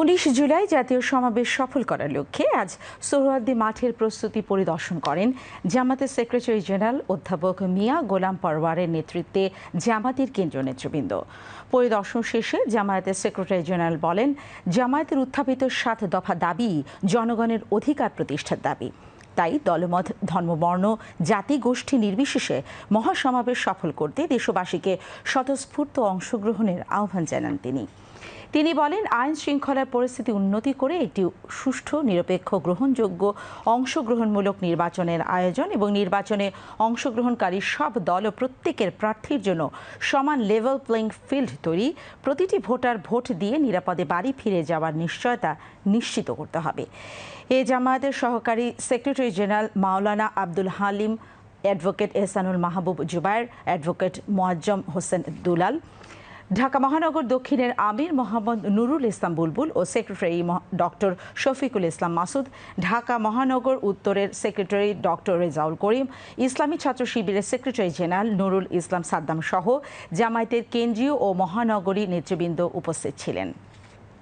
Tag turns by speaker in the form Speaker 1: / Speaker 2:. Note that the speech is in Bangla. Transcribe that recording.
Speaker 1: উনিশ জুলাই জাতীয় সমাবেশ সফল করার লক্ষ্যে আজ সোহরাদ্দি মাঠের প্রস্তুতি পরিদর্শন করেন জামাতের সেক্রেটারি জেনারেল অধ্যাপক মিয়া গোলাম পরওয়ারের নেতৃত্বে জামাতের কেন্দ্রীয় নেতৃবৃন্দ। পরিদর্শন শেষে জামায়াতের সেক্রেটারি জেনারেল বলেন, জামায়াতের উত্থাপিত সাত দফা দাবি জনগণের অধিকার প্রতিষ্ঠার দাবি। তাই দলমত, ধর্মবর্ণ, জাতি গোষ্ঠী নির্বিশেষে মহাসমাবেশ সফল করতে দেশবাসীকে স্বতঃস্ফূর্ত অংশগ্রহণের আহ্বান জানান তিনি। তিনি বলেন, আইন শৃঙ্খলার পরিস্থিতি উন্নতি করে একটি সুষ্ঠু, নিরপেক্ষ, গ্রহণযোগ্য, অংশগ্রহণমূলক নির্বাচনের আয়োজন এবং নির্বাচনে অংশগ্রহণকারী সব দল ও প্রত্যেকের প্রার্থীর জন্য সমান লেভেল প্লেইং ফিল্ড তৈরি। প্রতিটি ভোটার ভোট দিয়ে নিরাপদে বাড়ি ফিরে যাওয়ার নিশ্চয়তা নিশ্চিত করতে হবে। এ জামায়াতের সহকারী secretary general Maulana Abdul Halim advocate Ehsanul Mahbub Zubair advocate Moazzem Hossain Dulal Dhaka মহানগর দক্ষিণের আমির মোহাম্মদ নুরুল ইসলাম বুলবুল ও সেক্রেটারি ডক্টর শফিকুল ইসলাম মাসুদ, ঢাকা মহানগর উত্তরের সেক্রেটারি ডক্টর রেজাউল করিম, ইসলামী ছাত্র শিবিরের সেক্রেটারি জেনারেল নুরুল ইসলাম সাদ্দাম সহ জামায়াতের কেন্দ্রীয় ও মহানগরী নেতৃবৃন্দ উপস্থিত ছিলেন।